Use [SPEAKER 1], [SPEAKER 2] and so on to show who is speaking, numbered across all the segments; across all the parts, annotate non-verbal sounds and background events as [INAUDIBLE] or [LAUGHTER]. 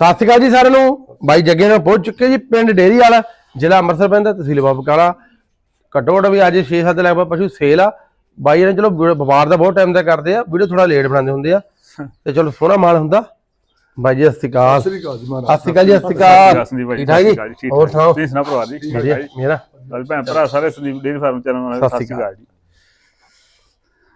[SPEAKER 1] ਸਤਿ ਸ਼੍ਰੀ ਅਕਾਲ ਜੀ ਸਾਰਿਆਂ ਨੂੰ। ਬਾਈ ਜੱਗੇ ਨਾਲ ਪਹੁੰਚ ਚੁੱਕੇ ਜੀ ਪਿੰਡ ਡੇਰੀ ਵਾਲਾ ਜ਼ਿਲ੍ਹਾ ਅੰਮ੍ਰਿਤਸਰ ਪੈਂਦਾ ਤਹਿਸੀਲ ਬਾਬਕਾਲਾ ਘੱਟੋ ਘੱਟ ਵੀ ਅੱਜ 6-7 ਲੱਖ ਪਸ਼ੂ ਸੇਲ ਆ। ਬਾਈ ਨੇ ਚਲੋ ਵਪਾਰ ਦਾ ਬਹੁਤ ਟਾਈਮ ਦਾ ਕਰਦੇ ਆ ਵੀਡੀਓ ਥੋੜਾ ਲੇਟ ਬਣਾਉਂਦੇ ਹੁੰਦੇ ਆ। ਤੇ ਚਲੋ ਸੋਹਣਾ ਮਾਲ ਹੁੰਦਾ। ਬਾਈ ਜੀ ਸਤਿ ਸ਼੍ਰੀ ਅਕਾਲ।
[SPEAKER 2] ਸ੍ਰੀ ਅਕਾਲ ਜੀ ਮਹਾਰਾਜ।
[SPEAKER 1] ਸਤਿ ਸ਼੍ਰੀ ਅਕਾਲ ਜੀ ਠੀਕ ਠਾਕ ਜੀ? ਹੋਰ ਸੁਣਾਓ?
[SPEAKER 3] ਤੁਸੀਂ ਸੁਣਾ ਭਰਾ ਜੀ?
[SPEAKER 1] ਵਧੀਆ ਮੇਰਾ।
[SPEAKER 3] ਗੱਲ ਭੈਣ ਭਰਾ ਸਾਰੇ ਸੰਦੀਪ ਡੇਰੀ ਫਾਰਮ ਚੈਨਲ ਵਾਲੇ
[SPEAKER 1] ਸਤਿ ਸ਼੍ਰੀ
[SPEAKER 3] ਅਕਾਲ ਜੀ।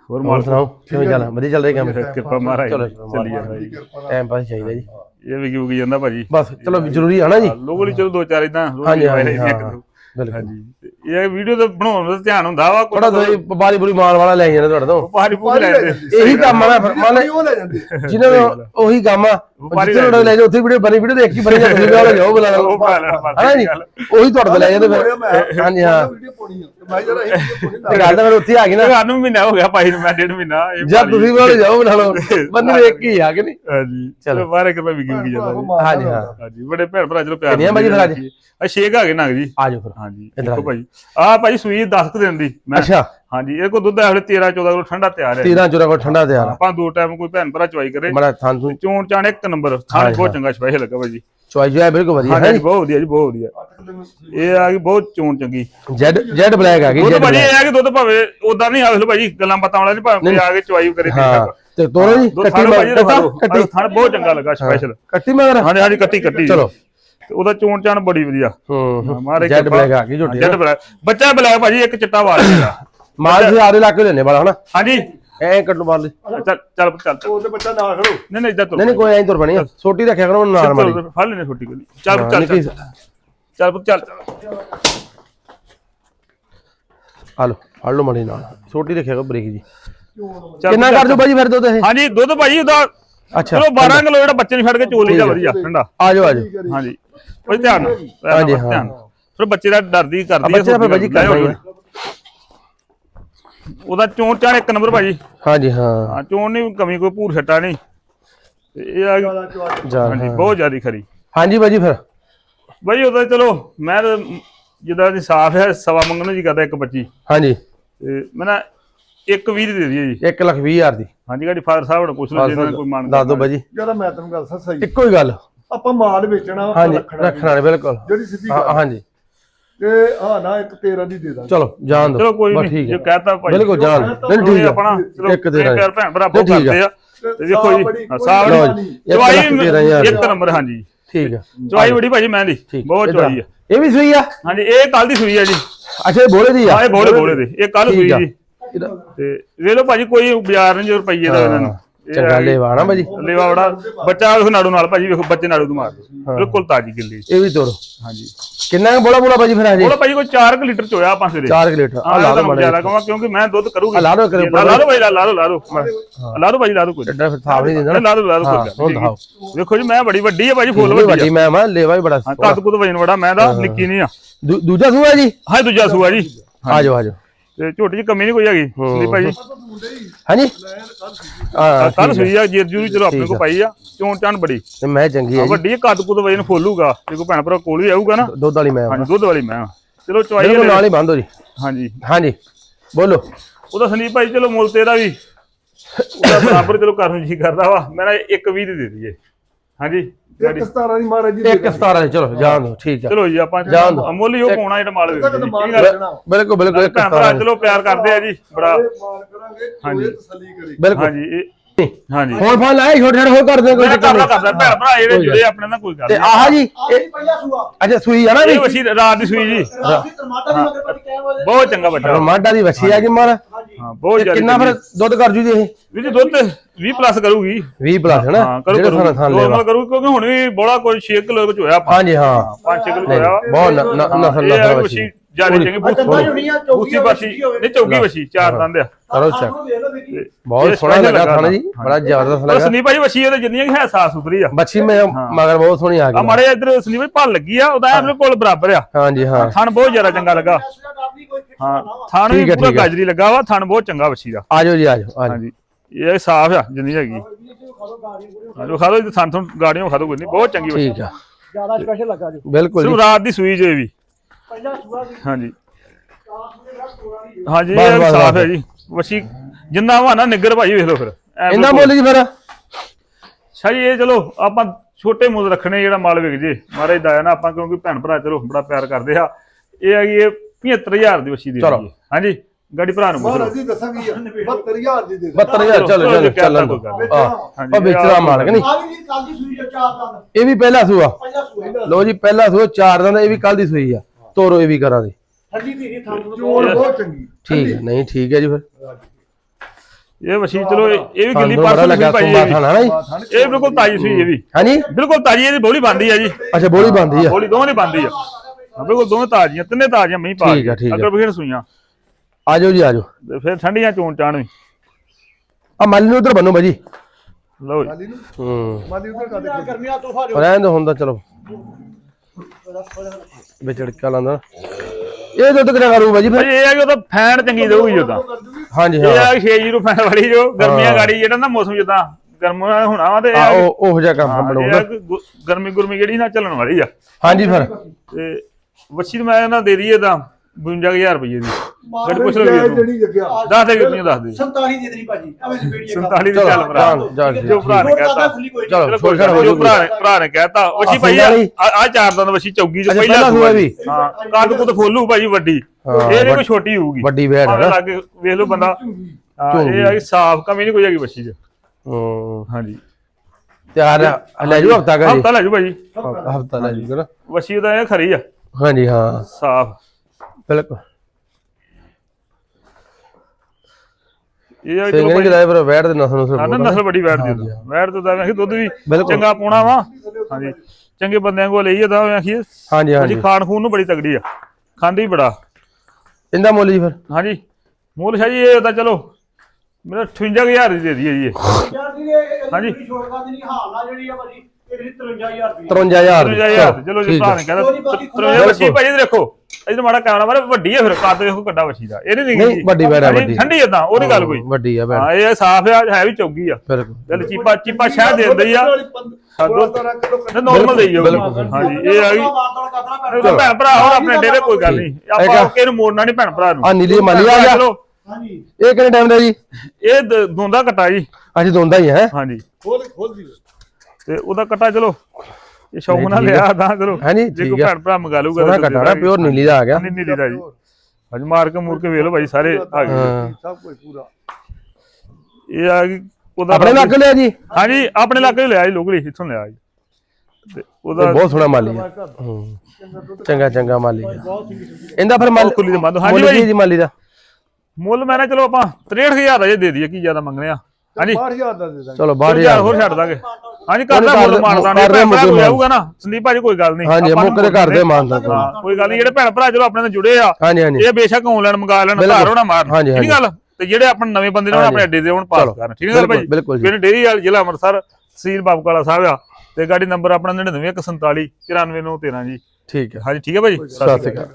[SPEAKER 3] ਹੋਰ
[SPEAKER 1] ਹੋਰ
[SPEAKER 3] ਮਾਲ
[SPEAKER 1] ਸੁਣਾਓ? ਕਿਵੇਂ ਚੱਲ? ਵਧੀਆ ਚੱਲ ਰਿਹਾ ਕੰਮ
[SPEAKER 3] ਕਿਰਪਾ ਮਹਾਰਾਜ
[SPEAKER 1] ਚਲੋ,
[SPEAKER 3] ਚੱਲੀ ਜਾਂਦਾ ਜੀ
[SPEAKER 1] ਟਾਈਮ ਪਾਸ ਚਾਹੀਦਾ ਜੀ
[SPEAKER 3] ਇਹ ਵੀ ਕੀ ਜਾਂਦਾ ਭਾਜੀ?
[SPEAKER 1] ਬਸ ਚਲੋ ਜ਼ਰੂਰੀ ਆ ਨਾ ਜੀ।
[SPEAKER 3] ਲੋਗੋ ਲਈ ਚਲੋ ਦੋ ਚਾਰ ਇਦਾਂ
[SPEAKER 1] ਹਾਂਜੀ ਹਾਂਜੀ ਹਾਂ।
[SPEAKER 3] ਹਾਂਜੀ। ਇਹ ਵੀਡੀਓ ਤਾਂ ਬਣਾਉਣ ਦਾ ਧਿਆਨ ਹੁੰਦਾ ਵਾ
[SPEAKER 1] ਥੋੜਾ ਦੋਈ ਬਾਰੀ ਬੁਰੀ ਮਾਲ ਵਾਲਾ ਲੈ ਜਾਂਦਾ ਤੁਹਾਡੇ ਤੋਂ।
[SPEAKER 3] ਪਾਰੀ ਪੂਰੀ ਲੈ ਜਾਂਦੇ।
[SPEAKER 1] ਇਹੀ ਕੰਮ ਆ ਫਿਰ ਮੰਨ ਲੈ
[SPEAKER 2] ਉਹ ਲੈ ਜਾਂਦੇ।
[SPEAKER 1] ਜਿਹਨਾਂ ਨੂੰ ਉਹੀ ਕੰਮ ਆ
[SPEAKER 3] ਵਪਾਰੀ
[SPEAKER 1] ਜਿੱਥੇ ਤੁਹਾਡੇ ਲੈ ਜਾਓ ਉੱਥੇ ਵੀਡੀਓ ਬਣੀ ਵੀਡੀਓ ਦੇਖ ਕੇ ਬਣੀ ਜਾਂਦੀ ਵਾਲੇ ਜਾਓ ਬੁਲਾ ਲਓ। ਹਨਾ ਜੀ? ਉਹੀ ਤੁਹਾਡੇ ਤੋਂ ਲੈ ਜਾਂਦੇ ਫਿਰ। ਹਾਂਜੀ ਹਾਂ।
[SPEAKER 2] ਵੀਡੀਓ ਪਾਉਣੀ ਆ। ਤੇ ਮੈਂ ਜਰਾ ਇਹ ਵੀਡੀਓ ਪਾਉਣੀ
[SPEAKER 1] ਤੇ ਗੱਲ ਤਾਂ ਫਿਰ ਉੱਥੇ ਆ ਗਈ ਨਾ।
[SPEAKER 3] ਸਾਨੂੰ ਮਹੀਨਾ ਹੋ ਗਿਆ ਭਾਈ ਨੂੰ ਮੈਂ ਡੇਢ ਮਹੀਨਾ
[SPEAKER 1] ਜਦ ਤੁਸੀਂ ਵਾਲੇ ਜਾਓ ਬਣਾ ਲਓ। ਬੰਦੇ ਵੇਖ ਕੇ ਹੀ ਆ ਕਿ ਨਹੀਂ?
[SPEAKER 3] ਹਾਂਜੀ।
[SPEAKER 1] ਚਲੋ।
[SPEAKER 3] ਚਲੋ ਬਾਰੇ ਕਿਰਪਾ ਵਿਕੀ ਵਿਕੀ ਜਾਂਦਾ ਜੀ।
[SPEAKER 1] ਹਾਂਜੀ ਹਾਂ।
[SPEAKER 3] ਹਾਂਜੀ। ਬੜੇ ਭੈਣ ਭਰਾ ਚਲੋ ਪਿਆਰ
[SPEAKER 1] ਕਿੰਨੀਆਂ ਭਾਜੀ ਫਿਰ ਅੱਜ?
[SPEAKER 3] ਆ ਛੇਕ ਆ ਗਏ ਨਗ ਜੀ।
[SPEAKER 1] ਆ ਜਾਓ ਫਿਰ।
[SPEAKER 3] ਹਾਂਜੀ ਦੇਖੋ ਭਾਜੀ ਆ ਭਾਜੀ ਸੂਈ 10 ਕੁ ਦਿਨ ਦੀ ਮੈਂ
[SPEAKER 1] ਅੱਛਾ।
[SPEAKER 3] ਹਾਂਜੀ ਇਹ ਕੋ ਦੁੱਧ ਹੈ 13 14 ਕਿਲੋ ਠੰਡਾ ਤਿਆਰ ਹੈ।
[SPEAKER 1] 13 ਚੋਰਾ ਕੋ ਠੰਡਾ ਤਿਆਰ ਆ।
[SPEAKER 3] ਆਪਾਂ ਦੋ ਟਾਈਮ ਕੋਈ ਭੈਣ ਭਰਾ ਚਵਾਈ ਕਰੇ।
[SPEAKER 1] ਬੜਾ ਥਾਂ ਤੋਂ
[SPEAKER 3] ਚੋਣ ਚਾਣ ਇੱਕ ਨੰਬਰ। ਥਾਂ ਬਹੁਤ ਚੰਗਾ ਸਪੈਸ਼ਲ ਲੱਗਾ ਭਾਜੀ
[SPEAKER 1] ਚੋਇਸ ਜੋ ਹੈ ਬਿਲਕੁਲ ਵਧੀਆ ਹੈ
[SPEAKER 3] ਹਾਂਜੀ ਬਹੁਤ ਵਧੀਆ ਜੀ ਬਹੁਤ ਵਧੀਆ। ਇਹ ਆ ਕਿ ਬਹੁਤ ਚੋਣ ਚੰਗੀ।
[SPEAKER 1] ਜੈਡ ਜੈਡ ਬਲੈਕ ਆ ਗਈ
[SPEAKER 3] ਦੁੱਧ ਭਾਜੀ ਇਹ ਆ ਕਿ ਦੁੱਧ ਭਾਵੇਂ ਉਦਾਂ ਨਹੀਂ ਆਵੇ ਲੋ ਭਾਜੀ ਗੱਲਾਂ ਬਾਤਾਂ ਵਾਲਾ ਨਹੀਂ ਭਾਵੇਂ ਆ ਕੇ ਚਵਾਈ ਕਰੇ
[SPEAKER 1] ਹਾਂ ਤੇ ਤੋਰੋ ਜੀ ਕੱਟੀ
[SPEAKER 3] ਦਿਖਾ
[SPEAKER 1] ਕੱਟੀ
[SPEAKER 3] ਥਾਣ ਬਹੁਤ ਚੰਗਾ ਲੱਗਾ ਸਪੈਸ਼ਲ
[SPEAKER 1] ਕੱਟੀ ਮਗਰ
[SPEAKER 3] ਹਾਂਜੀ ਹਾਂਜੀ ਕੱਟੀ ਕੱਟੀ
[SPEAKER 1] ਚਲੋ।
[SPEAKER 3] ਤੇ ਉਹਦਾ ਚੋਣ ਚਾਣ ਬੜੀ ਵਧੀਆ।
[SPEAKER 1] ਹੂੰ
[SPEAKER 3] ਮਾਰੇ
[SPEAKER 1] ਜੈਡ ਬਲੈਕ ਆ ਗਈ ਝੋਟੀ
[SPEAKER 3] ਜੱਟ ਬਲੈਕ। ਬੱਚਾ ਬਲੈਕ ਭਾਜੀ ਇੱਕ ਚਿੱਟਾ ਵਾਲ [COUGHS]
[SPEAKER 1] ਮਾਲ ਜੀ ਆਦੇ ਇਲਾਕੇ ਲੈਣੇ ਵਾਲਾ ਹਨਾ?
[SPEAKER 3] ਹਾਂਜੀ।
[SPEAKER 1] ਐ ਕੱਟੂ ਬਾਲ
[SPEAKER 3] ਚੱਲ ਚੱਲ ਚੱਲ ਚੱਲ।
[SPEAKER 2] ਉਹਦੇ ਬੱਚਾ ਨਾਲ ਖੜੋ।
[SPEAKER 3] ਨਹੀਂ ਨਹੀਂ ਇੱਧਰ ਤੁਰ।
[SPEAKER 1] ਨਹੀਂ ਨਹੀਂ ਕੋਈ ਐਂ ਤੁਰ ਬਣੀ ਛੋਟੀ ਰੱਖਿਆ ਕਰੋ ਨਾਲ ਮਾਰੀ।
[SPEAKER 3] ਫੜ ਲੈਨੇ ਛੋਟੀ ਗਲੀ ਚੱਲ ਚੱਲ ਚੱਲ। ਚੱਲ ਪੁੱਤ, ਚੱਲ ਚੱਲ।
[SPEAKER 1] ਹਲੋ ਫੜ ਮੜੀ ਨਾਲ। ਛੋਟੀ ਰੱਖਿਆ ਕਰੋ ਬਰੀਕ ਜੀ। ਕਿੰਨਾ। ਕਰ ਦੋ ਬਾਜੀ ਫਿਰ ਦੁੱਧ ਇਹ?
[SPEAKER 3] ਹਾਂਜੀ ਦੁੱਧ ਭਾਜੀ ਉਹਦਾ
[SPEAKER 1] ਅੱਛਾ।
[SPEAKER 3] ਚਲੋ 12 ਕਿਲੋ ਜਿਹੜਾ ਬੱਚੇ ਨੂੰ ਛੱਡ ਕੇ ਚੋਲ ਲਈਦਾ ਵਧੀਆ ਠੰਡਾ।
[SPEAKER 1] ਆ ਜਾਓ ਆ ਜਾਓ।
[SPEAKER 3] ਹਾਂਜੀ। ਕੋਈ ਧਿਆਨ ਨਾਲ, ਧਿਆਨ ਨਾਲ,
[SPEAKER 1] ਹਾਂਜੀ, ਹਾਂ।
[SPEAKER 3] ਧਿਆਨ ਨਾਲ। ਫਿਰ ਬੱਚੇ ਦਾ ਡਰਦੀ ਕਰਦੀ
[SPEAKER 1] ਬੱਚੇ ਦਾ ਫਿਰ ਭਾਜੀ ਹੀ ਆ।
[SPEAKER 3] ਉਹਦਾ ਚੋਣ ਚਾਣ ਇੱਕ ਨੰਬਰ ਭਾਜੀ।
[SPEAKER 1] ਹਾਂਜੀ ਹਾਂ।
[SPEAKER 3] ਹਾਂ ਚੋਣ ਨਹੀਂ ਕਮੀ ਕੋਈ ਭੂਰ ਛੱਟਾ ਨਹੀਂ। ਤੇ ਇਹ ਆ
[SPEAKER 1] ਜਾ
[SPEAKER 3] ਹਾਂਜੀ ਬਹੁਤ ਜ਼ਿਆਦਾ ਖਰੀ।
[SPEAKER 1] ਹਾਂਜੀ ਬਾਜੀ ਫਿਰ।
[SPEAKER 3] ਭਾਈ ਉਹਦਾ ਚਲੋ ਮੈਂ ਤਾਂ ਜਿੱਦਾਂ ਦੀ ਸਾਫ਼ ਹੈ ਸਵਾ ਮੰਗਣ ਨੂੰ ਜੀ ਕਰਦਾ ਇੱਕ 25
[SPEAKER 1] ਹਾਂਜੀ।
[SPEAKER 3] ਤੇ ਮੈਂ ਨਾ ਇੱਕ 20 ਦੀ ਦੇ ਦਈਏ ਜੀ।
[SPEAKER 1] 1 ਲੱਖ 20 ਹਜ਼ਾਰ ਦੀ।
[SPEAKER 3] ਹਾਂਜੀ ਗਾੜੀ ਫਾਦਰ ਸਾਹਿਬ ਨੂੰ ਪੁੱਛ ਲਓ ਜੇ ਇਹਨਾਂ ਨੇ ਕੋਈ ਮੰਨ
[SPEAKER 1] ਦੱਸ ਦੋ ਬਾਜੀ
[SPEAKER 2] ਜਿਹੜਾ ਮੈਂ ਤੈਨੂੰ ਗੱਲ ਸੱਚ ਸਹੀ।
[SPEAKER 1] ਇੱਕੋ ਹੀ ਗੱਲ।
[SPEAKER 2] ਆਪਾਂ ਮਾਲ ਵੇਚਣਾ ਆਪਾਂ
[SPEAKER 1] ਹਾਂਜੀ
[SPEAKER 2] ਰੱਖਣਾ
[SPEAKER 1] ਰੱਖਣਾ ਬਿਲਕੁਲ।
[SPEAKER 2] ਜਿਹੜੀ ਸਿੱਧੀ
[SPEAKER 1] ਹਾਂ
[SPEAKER 2] ਗੱਲ
[SPEAKER 1] ਹਾਂਜੀ।
[SPEAKER 2] ਤੇ ਹਾਂ ਨਾ ਇੱਕ 13 ਦੀ ਦੇ ਦਾਂ
[SPEAKER 1] ਚਲੋ ਜਾਣ ਦੋ
[SPEAKER 3] ਚਲੋ ਕੋਈ
[SPEAKER 1] ਬਸ
[SPEAKER 3] ਨਹੀਂ
[SPEAKER 1] ਠੀਕ
[SPEAKER 3] ਜੇ
[SPEAKER 1] ਹੈ
[SPEAKER 3] ਕਹਤਾ ਭਾਈ
[SPEAKER 1] ਬਿਲਕੁਲ ਜਾਣ ਦਿਓ। ਨਹੀਂ ਠੀਕ
[SPEAKER 3] ਆਪਣਾ
[SPEAKER 1] ਹੈ
[SPEAKER 3] ਚਲੋ
[SPEAKER 1] ਇੱਕ ਦੇ।
[SPEAKER 3] ਪਿਆਰ ਭੈਣ ਭਰਾ ਬਹੁਤ
[SPEAKER 1] ਨਹੀਂ, ਠੀਕ
[SPEAKER 3] ਕਰਦੇ ਆ। ਤੇ ਦੇਖੋ ਜੀ
[SPEAKER 2] ਬੜੀ-
[SPEAKER 3] ਹਾਂ,
[SPEAKER 2] ਕੋਈ
[SPEAKER 3] ਸਾਹ
[SPEAKER 1] ਲਓ
[SPEAKER 3] ਬੜੀ
[SPEAKER 1] ਜੀ ਇੱਕ ਲੱਖ
[SPEAKER 3] ਚਵਾਈ
[SPEAKER 1] ਤੇਰਾਂ ਹਜ਼ਾਰ।
[SPEAKER 3] ਇੱਕ ਨੰਬਰ ਹਾਂਜੀ।
[SPEAKER 1] ਠੀਕ ਹੈ।
[SPEAKER 3] ਚਵਾਈ ਬੜੀ ਭਾਜੀ ਮੈਂ ਦੀ
[SPEAKER 1] ਠੀਕ।
[SPEAKER 3] ਬਹੁਤ
[SPEAKER 1] ਇੱਧਰ ਆ।
[SPEAKER 3] ਚਵਾਈ ਆ
[SPEAKER 1] ਇਹ ਵੀ ਸੂਈ ਆ?
[SPEAKER 3] ਹਾਂਜੀ ਇਹ ਕੱਲ ਦੀ ਸੂਈ ਆ ਜੀ।
[SPEAKER 1] ਅੱਛਾ ਇਹ ਬੋਲੇ ਦੀ ਆ?
[SPEAKER 3] ਹਾਂ ਇਹ ਬੋਲੇ ਬੋਲੇ ਦੇ। ਇਹ ਕੱਲ ਸੂਈ
[SPEAKER 1] ਠੀਕ ਆ।
[SPEAKER 3] ਜੀ।
[SPEAKER 1] ਇਹਦਾ-
[SPEAKER 3] ਤੇ ਵੇਖ ਲਓ ਭਾਜੀ ਕੋਈ ਬਾਜ਼ਾਰ ਨਹੀਂ ਜੋ ਰੁਪਈਏ ਦਾ ਇਹਨਾਂ ਨੂੰ।
[SPEAKER 1] ਚੰਗਾ ਲੇਵਾ ਨਾ ਬਾਜੀ
[SPEAKER 3] ਲੇਵਾ ਬੜਾ ਬੱਚਾ ਵੇਖੋ ਨਾੜੂ ਨਾਲ ਭਾਜੀ ਵੇਖੋ ਬੱਚੇ ਨਾੜੂ ਤੋਂ ਮਾਰਦੇ ਬਿਲਕੁਲ ਤਾਜੀ ਗਿੱਲੀ।
[SPEAKER 1] ਇਹ ਵੀ ਤੋਰੋ
[SPEAKER 3] ਹਾਂਜੀ।
[SPEAKER 1] ਕਿੰਨਾ ਬੋਲਾ ਬੋਲਾ ਬਾਜੀ ਫਿਰ ਹਜੇ?
[SPEAKER 3] ਉਹਦਾ ਭਾਜੀ ਕੋਈ 4 ਲੀਟਰ ਚੋਇਆ ਆਪਾਂ ਸਵੇਰੇ।
[SPEAKER 1] 4 ਲੀਟਰ। ਆ ਲਾ
[SPEAKER 3] ਲਾ
[SPEAKER 1] ਦੋ
[SPEAKER 3] ਜ਼ਿਆਦਾ ਕਹਾਂ ਕਿਉਂਕਿ ਮੈਂ ਦੁੱਧ ਕਰੂਗੀ।
[SPEAKER 1] ਆ ਲਾ ਲਓ ਕਰੇ
[SPEAKER 3] ਲਾ ਲਓ ਭਾਈ ਲਾ ਲਓ ਲਾ ਲਓ ਲਾ ਲਓ ਭਾਜੀ ਲਾ ਲਓ ਕੋਈ
[SPEAKER 1] ਡੱਡਾ ਫਿਰ ਥਾਪ ਨਹੀਂ ਦਿੰਦਾ
[SPEAKER 3] ਲਾ ਲਓ ਲਾ
[SPEAKER 1] ਹਾਂ
[SPEAKER 3] ਕੋਈ ਵੇਖੋ ਜੀ ਮੈਂ ਬੜੀ ਵੱਡੀ ਹੈ ਭਾਜੀ ਫੁੱਲ ਵੱਡੀ
[SPEAKER 1] ਵੱਡੀ ਮੈਂ ਮਾ ਲੇਵਾ ਵੀ ਬੜਾ
[SPEAKER 3] ਕੱਦ ਕੁਦ ਵਜਨ ਬੜਾ ਮੈਂ ਤਾਂ ਨਿੱਕੀ ਨਹੀਂ ਆ।
[SPEAKER 1] ਦੂ- ਦੂਜਾ ਸੂਆ ਜੀ?
[SPEAKER 3] ਹਾਂ ਦੂਜਾ ਸੂਆ ਜੀ।
[SPEAKER 1] ਆ ਜਾਓ ਆ ਜਾਓ।
[SPEAKER 3] ਤੇ ਝੋਟੀ ਚ ਕਮੀ ਨਹੀਂ ਕੋਈ ਹੈਗੀ। ਸੰਦੀਪ ਭਾਜੀ
[SPEAKER 1] ਹਾਂਜੀ? ਹਾਂ
[SPEAKER 3] ਕੱਲ ਸੂਈ ਆ ਜੀਰ ਜੂਰੀ ਚਲੋ ਆਪਣੇ ਕੋ ਪਾਈ ਆ ਚੋਣ ਚਾਣ ਬੜੀ।
[SPEAKER 1] ਤੇ ਮੈਂ ਚੰਗੀ
[SPEAKER 3] ਆ ਵੱਡੀ ਕੱਦ ਕੁਦ ਵਜਨ ਫੋਲੂਗਾ ਜੇ ਕੋਈ ਭੈਣ ਭਰਾ ਕੋਲ ਵੀ ਆਊਗਾ ਨਾ।
[SPEAKER 1] ਦੁੱਧ ਵਾਲੀ ਮੈਂ
[SPEAKER 3] ਹਾਂਜੀ ਦੁੱਧ ਵਾਲੀ ਮੈਂ ਚਲੋ ਚਵਾਈ
[SPEAKER 1] ਬਿਲਕੁਲ ਨਾਲ ਹੀ ਬੰਦ ਹੋ ਜੀ।
[SPEAKER 3] ਹਾਂਜੀ।
[SPEAKER 1] ਹਾਂਜੀ ਬੋਲੋ।
[SPEAKER 3] ਉਹਦਾ ਸੰਦੀਪ ਭਾਈ ਚਲੋ ਮੁੱਲ ਤੇਰਾ ਵੀ। ਉਹਦਾ ਬਰਾਬਰ ਚਲੋ ਕਰਨ ਜੀ ਕਰਦਾ ਵਾ। ਮੈਂ ਨਾ ਇੱਕ 20 ਦੀ ਦੇ ਦਈਏ। ਹਾਂਜੀ
[SPEAKER 2] ਇੱਕ 17 ਦੀ ਮਹਾਰਾਜ ਜੀ ਦੇ
[SPEAKER 1] ਇੱਕ 17 ਚਲੋ ਜਾਣ ਦੋ ਠੀਕ ਆ।
[SPEAKER 3] ਚਲੋ ਜੀ ਆਪਾਂ
[SPEAKER 1] ਜਾਣ ਦਿਓ।
[SPEAKER 3] ਅਮੁੱਲ ਉਹ ਪਾਉਣਾ ਜਿਹੜਾ ਮਾਲ ਜੀ
[SPEAKER 2] ਵੇਚਣਾ
[SPEAKER 1] ਬਿਲਕੁਲ ਬਿਲਕੁਲ ਇੱਕ
[SPEAKER 3] ਭੈਣ ਭਰਾ
[SPEAKER 1] 17
[SPEAKER 3] ਚਲੋ ਪਿਆਰ ਕਰਦੇ ਆ ਜੀ ਬੜਾ।
[SPEAKER 2] ਕਰੀ।
[SPEAKER 1] ਬਿਲਕੁਲ।
[SPEAKER 3] ਹਾਂਜੀ ਹਾਂਜੀ।
[SPEAKER 1] ਫੋਨ ਫੋਨ ਲਾਏ ਛੋਟੇ ਛੋਟੇ ਹੋ ਕਰਦੇ ਕੋਈ
[SPEAKER 3] ਮੈਂ
[SPEAKER 1] ਚੱਕਰ
[SPEAKER 3] ਕਰਦਾ
[SPEAKER 1] ਨਹੀਂ।
[SPEAKER 3] ਕਰਦਾ ਭੈਣ ਭਰਾ ਜਿਹੜੇ ਜੁੜੇ ਆਪਣੇ ਨਾਲ ਕੋਈ ਗੱਲ
[SPEAKER 1] ਤੇ
[SPEAKER 3] ਨਹੀਂ।
[SPEAKER 1] ਆਹ ਜੀ ਇਹ
[SPEAKER 2] ਪਹਿਲਾ ਸੂਆ।
[SPEAKER 1] ਅੱਛਾ ਸੂਈ ਆ ਨਾ ਵੀ
[SPEAKER 3] ਇਹ ਵਸੀ ਰਾਤ ਦੀ ਸੂਈ ਜੀ।
[SPEAKER 2] ਦੀ ਵਜੇ
[SPEAKER 3] ਬਹੁਤ ਚੰਗਾ ਬੱਚਾ
[SPEAKER 1] ਮਾਡਾ ਦੀ ਵੱਛੀ ਆ ਕਿ ਮਾਰ।
[SPEAKER 3] ਹਾਂ ਬਹੁਤ ਜ਼ਿਆਦਾ
[SPEAKER 1] ਕਿੰਨਾ ਫਿਰ ਦੁੱਧ ਕਰ ਜੂ ਜੀ ਇਹ?
[SPEAKER 3] ਵੀ ਜੀ ਦੁੱਧ 20 ਪਲੱਸ ਕਰੂਗੀ।
[SPEAKER 1] 20 ਪਲੱਸ ਹੈ ਨਾ?
[SPEAKER 3] ਹਾਂ ਕਰੂ
[SPEAKER 1] ਜਿਹੜੇ
[SPEAKER 3] ਕਰੂ
[SPEAKER 1] ਥਾਂ ਲੈਵਾ
[SPEAKER 3] ਕਰੂ ਕਿਉਂਕਿ ਹੁਣ ਵੀ ਬੋਲਾ ਕੋਈ 6 ਕਿਲੋ ਕੁਝ ਹੋਇਆ
[SPEAKER 1] ਹਾਂਜੀ ਹਾਂ।
[SPEAKER 3] 5-6 ਕਿਲੋ ਹੋਇਆ।
[SPEAKER 1] ਬਹੁਤ ਨ- ਨ- ਨਸਲ
[SPEAKER 3] ਆ
[SPEAKER 1] ਨਸਲ
[SPEAKER 3] ਵਸੀ ਜ਼ਿਆਦਾ ਚੰਗੀ ਬੂਸੀ ਬਸੀ ਨਹੀਂ ਚੌਗੀ ਵਸੀ ਚਾਰ ਦੰਦ ਆ।
[SPEAKER 1] ਕਰੋ ਚੈੱਕ ਬਹੁਤ ਸੋਹਣਾ ਲੱਗਾ ਖਾਣਾ ਜੀ ਬੜਾ ਜ਼ਬਰਦਸਤ ਲੱਗਾ।
[SPEAKER 3] ਸੰਦੀਪ ਭਾਜੀ ਵਸੀ ਉਹਦੇ ਜਿੰਨੀਆਂ ਹੈ ਸਾਫ਼ ਸੁਥਰੀ ਆ।
[SPEAKER 1] ਬੱਚੀ ਮੈਂ ਮਗਰ ਬਹੁਤ ਸੋਹਣੀ ਆ
[SPEAKER 3] ਆ
[SPEAKER 1] ਗਈ
[SPEAKER 3] ਮਾੜੇ ਇਧਰ ਸੰਦੀਪ ਭਾਈ ਭਲ ਲੱਗੀ ਆ ਉਹਦਾ ਐ ਬਿਲਕੁਲ ਬਰਾਬਰ ਆ।
[SPEAKER 1] ਹਾਂਜੀ ਹਾਂ।
[SPEAKER 3] ਥਣ ਬਹੁਤ ਜ਼ਿਆਦਾ ਚੰਗਾ ਲੱਗਾ। ਹਾਂ ਥਣ ਵੀ
[SPEAKER 1] ਠੀਕ ਹੈ,
[SPEAKER 3] ਪੂਰਾ
[SPEAKER 1] ਠੀਕ ਹੈ।
[SPEAKER 3] ਗਾਜਰੀ ਲੱਗਾ ਵਾ ਥਣ ਬਹੁਤ ਚੰਗਾ ਵਸੀ ਦਾ।
[SPEAKER 1] ਆਜੋ ਜੀ ਆਜੋ ਆਜੋ।
[SPEAKER 3] ਹਾਂਜੀ। ਇਹ ਸਾਫ਼ ਆ ਜਿੰਨੀ ਹੈਗੀ। ਆਜੋ ਖਾ ਲਓ ਜੀ ਥਣ ਤੋਂ ਗਾੜੀਆਂ ਖਾ ਲਓ ਕੋਈ ਨਹੀਂ ਬਹੁਤ ਚੰਗੀ ਵਸੀ
[SPEAKER 1] ਠੀਕ ਆ।
[SPEAKER 2] ਜ਼ਿਆਦਾ ਸਪੈਸ਼ਲ ਲੱਗਾ ਜੀ।
[SPEAKER 1] ਬਿਲਕੁਲ
[SPEAKER 3] ਸਿਰਫ
[SPEAKER 1] ਜੀ
[SPEAKER 3] ਰਾਤ ਦੀ ਸੂਈ ਜੇ ਵੀ।
[SPEAKER 2] ਪਹਿਲਾ ਸੂਆ ਵੀ।
[SPEAKER 3] ਹਾਂਜੀ। ਹਾਂਜੀ ਇਹ ਸਾਫ਼। ਹੈ ਜੀ। ਵਸੀ ਜਿੰਨਾ ਵਾ ਨਾ ਨਿੱਗਰ ਭਾਈ ਵੇਖ ਲਓ ਫਿਰ। ਐਂ
[SPEAKER 1] ਇੰਨਾ
[SPEAKER 3] ਬਿਲਕੁਲ।
[SPEAKER 1] ਮੁੱਲ ਜੀ ਫਿਰ?
[SPEAKER 3] ਸ਼ਾਹੀ ਇਹ ਚਲੋ ਆਪਾਂ ਛੋਟੇ ਮੁੱਲ ਰੱਖਣੇ ਜਿਹੜਾ ਮਾਲ ਵਿਕ ਜੇ। ਮਹਾਰਾਜ ਦਾ ਨਾ ਆਪਾਂ ਕਿਉਂਕਿ ਭੈਣ ਭਰਾ ਚਲੋ ਬੜਾ ਪਿਆਰ ਕਰਦੇ ਆ। ਇਹ ਹੈਗੀ ਇਹ 75000 ਦੀ ਵਸੀ ਦੇ
[SPEAKER 1] ਚਲੋ।
[SPEAKER 3] ਦਈਏ। ਹਾਂਜੀ ਗਾੜੀ ਭਰਾ ਨੂੰ ਪੁੱਛ ਲਓ।
[SPEAKER 2] ਮਹਾਰਾਜ ਜੀ ਦੱਸਾਂਗੀ 72000 ਦੀ ਦੇ ਦੇ
[SPEAKER 1] 72000 ਚਲੋ ਚਲੋ ਚੱਲਣ ਦੋ
[SPEAKER 3] ਹਾਂਜੀ,
[SPEAKER 1] ਉਹ ਵਿਚਰਾ ਮਾਲਕ ਨਹੀਂ।
[SPEAKER 2] ਆ ਵੀ ਜੀ ਕੱਲ ਦੀ ਸੂਈ ਆ ਚਾਰ ਦੰਦ।
[SPEAKER 1] ਇਹ ਵੀ ਪਹਿਲਾ ਸੂਆ।
[SPEAKER 2] ਪਹਿਲਾ ਸੂਆ
[SPEAKER 1] ਲੋ ਜੀ ਪਹਿਲਾ ਸੂਆ ਚਾਰ ਦਿਨ ਦਾ ਇਹ ਵੀ ਕੱਲ ਦੀ ਸੂਈ ਆ। ਤੋਰੋ ਇਹ ਵੀ ਕਰਾਂ ਦੀ
[SPEAKER 2] ਠੰਡੀ ਧੀਰੀ ਥਾਂ ਤੋਂ
[SPEAKER 3] ਚੋਣ
[SPEAKER 2] ਬਹੁਤ ਚੰਗੀ।
[SPEAKER 1] ਠੀਕ ਹੈ ਨਹੀਂ ਠੀਕ ਹੈ ਜੀ ਫਿਰ।
[SPEAKER 3] ਇਹ ਵਸੀ ਚਲੋ ਇਹ ਇਹ ਵੀ ਗਿੱਲੀ
[SPEAKER 1] ਤੁਹਾਨੂੰ ਬੜਾ ਲੱਗਾ
[SPEAKER 3] ਭਾਈ ਇਹ।
[SPEAKER 1] ਥਾਣਾ ਨਾ ਜੀ
[SPEAKER 3] ਇਹ ਬਿਲਕੁਲ ਤਾਜੀ ਸੂਈ ਇਹ ਵੀ
[SPEAKER 1] ਹਾਂਜੀ?
[SPEAKER 3] ਬਿਲਕੁਲ ਤਾਜੀ ਇਹਦੀ ਬੋਲੀ ਬੰਦੀ ਆ ਜੀ।
[SPEAKER 1] ਅੱਛਾ ਬੋਲੀ ਬੰਦੀ ਆ
[SPEAKER 3] ਬੋਲੀ ਦੋਵਾਂ ਦੀ ਬੰਦੀ ਆ ਹਾਂ, ਬਿਲਕੁਲ ਦੋਵੇਂ ਤਾਜ਼ੀਆਂ ਤਿੰਨੇ ਤਾਜ਼ੀਆਂ ਮਹੀਂ ਪਾ
[SPEAKER 1] ਠੀਕ ਆ, ਠੀਕ ਆ।
[SPEAKER 3] ਅਗਰ ਬਖੇੜ ਸੂਈਆਂ।
[SPEAKER 1] ਆਜੋ ਜੀ ਆਜੋ।
[SPEAKER 3] ਤੇ ਫਿਰ ਠੰਡੀਆਂ ਚੋਣ ਚਾਣ ਵੀ
[SPEAKER 1] ਆ ਮਾਲੀ ਨੂੰ ਉਧਰ ਬੰਨੋ ਬਾਜੀ
[SPEAKER 3] ਲਓ ਜੀ।
[SPEAKER 2] ਮਾਲੀ ਨੂੰ?
[SPEAKER 1] ਹੂੰ।
[SPEAKER 2] ਮਾਲੀ ਉਧਰ ਕਰ ਦੇ। ਗਰਮੀਆਂ ਤੋਹਫਾ
[SPEAKER 1] ਰਹਿਣ ਦੋ ਹੁੰਦਾ ਚਲੋ। ਵਿਚੜਕਾ ਲਾਂਦਾ। ਇਹ ਦੁੱਧ ਕਿੰਨਾ ਕਰੂ ਬਾਜੀ ਫਿਰ?
[SPEAKER 3] ਇਹ ਆ ਕਿ ਉਹਦਾ ਫੈਨ ਚੰਗੀ ਦੇਊਗੀ ਉਹਦਾ
[SPEAKER 1] ਹਾਂਜੀ
[SPEAKER 3] ਇਹ
[SPEAKER 1] ਹਾਂ
[SPEAKER 3] ਆ 6 ਜੀਰੋ ਫੈਨ ਵਾਲੀ ਜੋ ਗਰਮੀਆਂ ਗਾੜੀ ਜਿਹੜਾ ਨਾ ਮੌਸਮ ਜਿੱਦਾਂ ਗਰਮ ਹੋਣਾ ਵਾ ਤੇ ਇਹ
[SPEAKER 1] ਆ
[SPEAKER 3] ਆ
[SPEAKER 1] ਉਹ ਉਹ ਜਿਹਾ ਕੰਮ
[SPEAKER 3] ਇਹ
[SPEAKER 1] ਬਣਾਉਣਾ
[SPEAKER 3] ਆ ਕਿ ਗੁ- ਗਰਮੀ ਗੁਰਮੀ ਜਿਹੜੀ ਨਾ ਚੱਲਣ ਵਾਲੀ ਆ।
[SPEAKER 1] ਹਾਂਜੀ ਫਿਰ।
[SPEAKER 3] ਤੇ ਵੱਛੀ ਨੂੰ ਮੈਂ ਨਾ ਦੇ ਦਈਏ ਤਾਂ 52000 ਰੁਪਏ ਦੀ। ਗੱਡ ਪੁੱਛ ਲਓ ਵੀਰ ਨੂੰ।
[SPEAKER 2] ਜਿਹੜੀ ਜੱਗਿਆ
[SPEAKER 3] ਦੱਸ ਦੇ ਕਿੰਨੀ ਦੱਸ ਦੇ।
[SPEAKER 2] 47 ਦੇ ਦੇਣੀ ਭਾਜੀ ਐਵੇਂ ਦੀ ਬੇੜੀ
[SPEAKER 3] 47 ਦੀ
[SPEAKER 1] ਚਲੋ,
[SPEAKER 3] ਚੱਲ ਭਰਾ।
[SPEAKER 1] ਜਾਣ
[SPEAKER 3] ਜੋ ਭਰਾ ਨੇ ਕਹਿਤਾ।
[SPEAKER 1] ਚਲੋ
[SPEAKER 3] ਚਲੋ ਕੋਈ ਗੱਲ ਨੀ, ਜੋ ਭਰਾ ਨੇ ਭਰਾ ਨੇ ਕਹਿਤਾ ਵੱਛੀ ਭਾਈ ਆ। ਆ ਚਾਰ ਦੰਦ ਵੱਛੀ ਚੌਗੀ ਜੋ
[SPEAKER 1] ਅੱਛਾ,
[SPEAKER 3] ਪਹਿਲਾ
[SPEAKER 1] ਪਹਿਲਾ
[SPEAKER 3] ਸੂਆ
[SPEAKER 1] ਵੀ।
[SPEAKER 3] ਹਾਂ ਕੱਦ ਕੁੱਦ ਫੋਲੂ ਭਾਜੀ ਵੱਡੀ।
[SPEAKER 1] ਹਾਂ,
[SPEAKER 3] ਇਹ ਨਹੀਂ ਕੋਈ
[SPEAKER 1] ਵੱਡੀ-
[SPEAKER 3] ਛੋਟੀ ਹੋਊਗੀ।
[SPEAKER 1] ਵੱਡੀ ਵੈੜ ਹੈ ਨਾ
[SPEAKER 3] ਲਾਗੇ ਵੇਖ ਲਓ ਬੰਦਾ। ਹਾਂ
[SPEAKER 1] ਝੂੰਗੀ।
[SPEAKER 3] ਇਹ ਆ ਕਿ ਸਾਫ਼ ਕਮੀ ਨਹੀਂ ਕੋਈ ਹੈਗੀ ਵੱਛੀ 'ਚ।
[SPEAKER 1] ਹੂੰ
[SPEAKER 3] ਹਾਂਜੀ।
[SPEAKER 1] ਤਿਆਰ ਆ। ਲੈ ਜੂ ਹਫਤਾ ਕਾ ਜੀ
[SPEAKER 3] ਹਫਤਾ ਲੈ ਜੂ ਭਾਜੀ।
[SPEAKER 1] ਹਫਤਾ ਲੈ ਜੂ ਨਾ
[SPEAKER 3] ਵੱਛੀ ਤਾਂ ਇਹ ਖਰੀ ਆ।
[SPEAKER 1] ਹਾਂਜੀ ਹਾਂ।
[SPEAKER 3] ਸਾਫ਼।
[SPEAKER 1] ਬਿਲਕੁਲ।
[SPEAKER 3] ਇਹ ਆ ਕਿ ਚਲੋ ਭਾਈ
[SPEAKER 1] ਵੈੜ ਦੇ ਨਸਲ
[SPEAKER 3] ਹਾਂ ਨਾ
[SPEAKER 1] ਨਸਲ
[SPEAKER 3] ਨਸਲ ਬੜੀ ਵੈੜ ਦੀ ਉਹਦਾ। ਵੈੜ ਤੋਂ ਤਾਂ ਵੇਖੀ ਦੁੱਧ ਵੀ
[SPEAKER 1] ਬਿਲਕੁਲ।
[SPEAKER 3] ਚੰਗਾ ਪਾਉਣਾ ਵਾ। ਹਾਂਜੀ ਚੰਗੇ ਬੰਦਿਆਂ ਕੋਲ ਲਈ ਤਾਂ ਵੇਖੀਏ
[SPEAKER 1] ਹਾਂਜੀ ਹਾਂਜੀ।
[SPEAKER 3] ਖਾਣ ਖੂਨ ਨੂੰ ਬੜੀ ਤਗੜੀ ਆ। ਖਾਂਦੀ ਬੜਾ।
[SPEAKER 1] ਇਹਦਾ ਮੁੱਲ ਜੀ ਫਿਰ।
[SPEAKER 3] ਹਾਂਜੀ ਮੂਲ ਸ਼ਾਹ ਜੀ ਇਹ ਤਾਂ ਚਲੋ ਮੇਰਾ 58000 ਦੀ ਦੇ ਦਈਏ ਜੀ ਇਹ। ਹਾਂਜੀ।
[SPEAKER 2] ਹਾਂਜੀ। ਛੋੜ ਕਰ ਦੇਣੀ ਹਾਲ ਨਾਲ ਜਿਹੜੀ ਆ ਭਾਜੀ। ਇਹ ਜਿਹੜੀ 53000 ਰੁਪਏ
[SPEAKER 1] 53000 ਦੀ
[SPEAKER 3] 53000 ਚਲੋ। ਜੀ
[SPEAKER 1] ਠੀਕ
[SPEAKER 3] ਭਰਾ
[SPEAKER 1] ਹੈ।
[SPEAKER 3] ਨੇ ਕਹਿੰਦਾ
[SPEAKER 2] ਉਹਦੀ ਬਾਕੀ
[SPEAKER 3] ਤਰੋਜਾ ਵੱਛੀ ਭਾਜੀ ਇਹ ਦੇਖੋ ਇਧਰ ਮਾੜਾ ਕੈਮਰਾ ਮਾਰੇ ਵੱਡੀ ਆ ਫਿਰ ਕੱਦ ਦੇਖੋ ਕੱਡਾ ਵੱਛੀ ਦਾ। ਇਹ ਨਹੀਂ
[SPEAKER 1] ਨਹੀਂ, ਵੱਡੀ ਵੈੜ ਆ, ਵੱਡੀ।
[SPEAKER 3] ਠੰਡੀ ਏਦਾਂ ਉਹਦੀ ਗੱਲ ਕੋਈ।
[SPEAKER 1] ਵੱਡੀ ਆ ਵੈੜ
[SPEAKER 3] ਹਾਂ ਇਹ ਸਾਫ਼ ਆ ਹੈ ਵੀ ਚੌਗੀ ਆ।
[SPEAKER 1] ਬਿਲਕੁਲ
[SPEAKER 3] ਦਿਲ ਚੀਪਾ ਚੀਪਾ ਸ਼ਾਹ ਦੇ ਦਿੰਦੀ ਆ। ਨਾਰਮਲ ਦੇਈ ਜਾਊਗੀ
[SPEAKER 1] ਬਿਲਕੁਲ।
[SPEAKER 3] ਹਾਂਜੀ ਇਹ ਆ ਗਈ ਉਹ ਤਾਂ ਭੈਣ ਭਰਾ ਹੋਰ ਆਪਣੇ ਡੇਰੇ ਕੋਈ ਗੱਲ ਨਹੀਂ। ਆਪਾਂ ਮੋੜਨਾ ਨਹੀਂ ਭੈਣ ਭਰਾ ਨੂੰ।
[SPEAKER 1] ਆ ਨੀਲੀ ਮਾਲੀ ਆ ਗਿਆ
[SPEAKER 3] ਚਲੋ।
[SPEAKER 2] ਹਾਂਜੀ
[SPEAKER 1] ਇਹ ਕਿੰਨੇ ਟਾਈਮ ਦਾ ਜੀ?
[SPEAKER 3] ਇਹ ਦ- ਦੋਂਦਾ ਕਟਾ ਜੀ।
[SPEAKER 1] ਅੱਜ ਦੋਂਦਾ ਹੀ ਹੈ।
[SPEAKER 3] ਹਾਂਜੀ
[SPEAKER 2] ਖੋਲ ਖੋਲ ਦੀ
[SPEAKER 3] ਤੇ ਉਹਦਾ ਕਟਾ ਚਲੋ। ਇਹ ਸ਼ੌਕ ਨਾਲ ਲਿਆ ਤਾਂ ਚਲੋ।
[SPEAKER 1] ਹਾਂਜੀ,
[SPEAKER 3] ਜੇ ਕੋਈ। ਭੈਣ ਭਰਾ ਮੰਗਾ ਲੂਗਾ ਦੇ
[SPEAKER 1] ਕਟਾਣਾ। ਪਿਓਰ ਨੀਲੀ ਦਾ ਆ ਗਿਆ।
[SPEAKER 3] ਨਹੀਂ ਨੀਲੀ ਦਾ ਜੀ। ਅੱਜ ਮਾਰ ਕੇ ਮੂਰ ਕੇ ਵੇਖ ਲਓ ਭਾਈ ਸਾਰੇ ਆ ਗਏ।
[SPEAKER 2] ਸਭ ਕੁਝ ਪੂਰਾ।
[SPEAKER 3] ਇਹ ਆ ਕਿ ਉਹਦਾ
[SPEAKER 1] ਆਪਣੇ ਲੱਗ ਲਿਆ ਜੀ?
[SPEAKER 3] ਹਾਂਜੀ ਆਪਣੇ ਇਲਾਕੇ ਤੋਂ ਲਿਆ ਜੀ ਲੋਕਲੀ ਇੱਥੋਂ ਲਿਆ ਜੀ। ਤੇ ਉਹਦਾ
[SPEAKER 1] ਬਹੁਤ ਸੋਹਣਾ ਮਾਲੀ ਆ। ਚੰਗਾ ਚੰਗਾ ਮਾਲੀ ਆ। ਇਹਦਾ ਫਿਰ ਮਾਲ
[SPEAKER 3] ਖੁੱਲੀ ਦੇ ਬੰਦ ਹਾਂਜੀ ਭਾਈ।
[SPEAKER 1] ਜੀ ਮਾਲੀ ਦਾ?
[SPEAKER 3] ਮੁੱਲ ਮੈਂ ਨਾ ਚਲੋ ਆਪਾਂ 63000 ਦਾ ਜੇ ਦੇ ਦਈਏ ਕੀ ਜ਼ਿਆਦਾ ਮੰਗਣੇ ਆ। ਹਾਂਜੀ।
[SPEAKER 2] 62000 ਦਾ ਦੇ ਦਾਂਗੇ।
[SPEAKER 1] ਚਲੋ
[SPEAKER 3] 2000
[SPEAKER 1] 62000
[SPEAKER 3] ਹੋਰ ਛੱਡ ਦਾਂਗੇ। ਹਾਂਜੀ ਕਰਦਾ
[SPEAKER 1] ਉਹਨੂੰ
[SPEAKER 3] ਮੁੱਲ ਮਾਰਦਾ ਨਹੀਂ ਭੈਣ ਭਰਾ ਕੋਈ ਆਊਗਾ ਨਾ। ਸੰਦੀਪ ਭਾਜੀ ਕੋਈ ਗੱਲ ਨਹੀਂ।
[SPEAKER 1] ਹਾਂਜੀ
[SPEAKER 3] ਆਪਾਂ ਨੂੰ
[SPEAKER 1] ਮੁੱਕ ਦੇ ਘਰ ਦੇ
[SPEAKER 3] ਕੋਈ ਗੱਲ ਨਹੀਂ ਜਿਹੜੇ ਭੈਣ ਭਰਾ ਚਲੋ ਆਪਣੇ ਨਾਲ ਜੁੜੇ ਆ ਇਹ ਬੇਸ਼ੱਕ ਆਨਲਾਈਨ ਮੰਗਾ ਲੈਣ। ਘਰ ਹੋਣਾ ਮਾਰਨ। ਠੀਕ ਗੱਲ? ਤੇ ਜਿਹੜੇ ਆਪਣੇ ਨਵੇਂ ਬੰਦੇ ਨੇ ਆਪਣੇ ਅੱਡੇ ਦੇ ਹੁਣ ਪਾਸ ਕਰਨ। ਠੀਕ ਹੈ ਭਾਈ
[SPEAKER 1] ਬਿਲਕੁਲ ਜੀ।
[SPEAKER 3] ਪਿੰਡ ਡੇਰੀ ਵਾਲ ਜ਼ਿਲ੍ਹਾ ਅੰਮ੍ਰਿਤਸਰ ਤਹਿਸੀਲ ਬਾਬੂਕਾਲਾ ਸਾਹਿਬ ਆ ਤੇ ਗਾੜੀ ਨੰਬਰ ਆਪਣਾ 99 147 94913 ਜੀ।
[SPEAKER 1] ਠੀਕ ਹੈ।
[SPEAKER 3] ਹਾਂਜੀ ਠੀਕ ਹੈ ਭਾਈ
[SPEAKER 1] ਸਤਿ ਸ਼੍ਰੀ ਅਕਾਲ।